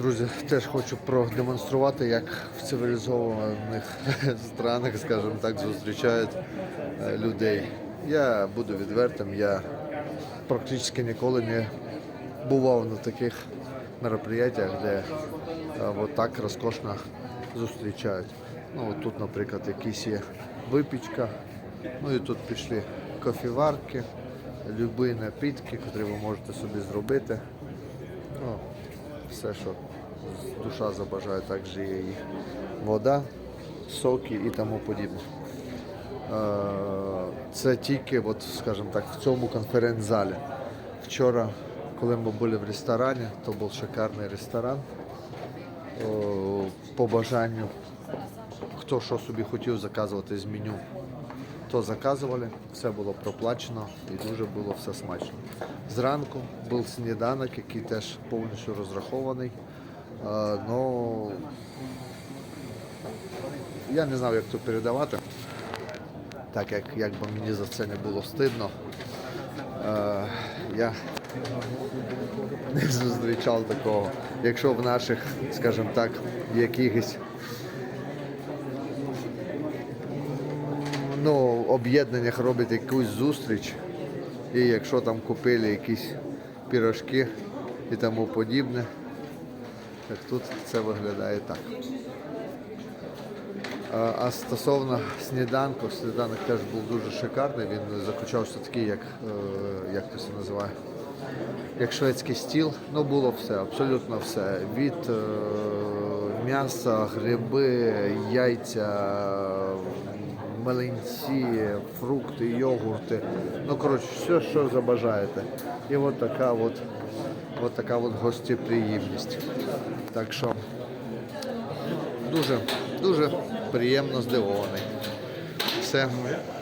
Друзі, теж хочу продемонструвати, як в цивілізованих странах, скажімо так, зустрічають е, людей. Я буду відвертим, я практично ніколи не бував на таких мероприятиях, де е, так розкошно зустрічають. Ну, от тут, наприклад, якісь є випічка, ну і тут пішли кофіварки, любі напітки, які ви можете собі зробити. Ну, все, що душа забажає, також є і вода, соки і тому подібне. Е, Це тільки, от, скажімо так, в цьому конференц-залі. Вчора, коли ми були в ресторані, то був шикарний ресторан. По бажанню, хто що собі хотів заказувати з меню, то заказували, все було проплачено і дуже було все смачно. Зранку був сніданок, який теж повністю розрахований. Е, Ну, я не знав, як то передавати, так як, як би мені за це не було стидно. Е, я не зустрічав такого. Якщо в наших, скажімо так, якихось ну, об'єднаннях робить якусь зустріч, і якщо там купили якісь пірожки і тому подібне, так тут це виглядає так. А, стосовно сніданку, сніданок теж був дуже шикарний. Він заключався такий, як, е, як це називає, як шведський стіл. Ну було все, абсолютно все. Від е, м'яса, гриби, яйця, меленці, фрукти, йогурти. Ну, коротше, все, що забажаєте. І от така от, от така от гостєприємність. Так що дуже, дуже приємно здивований. Все.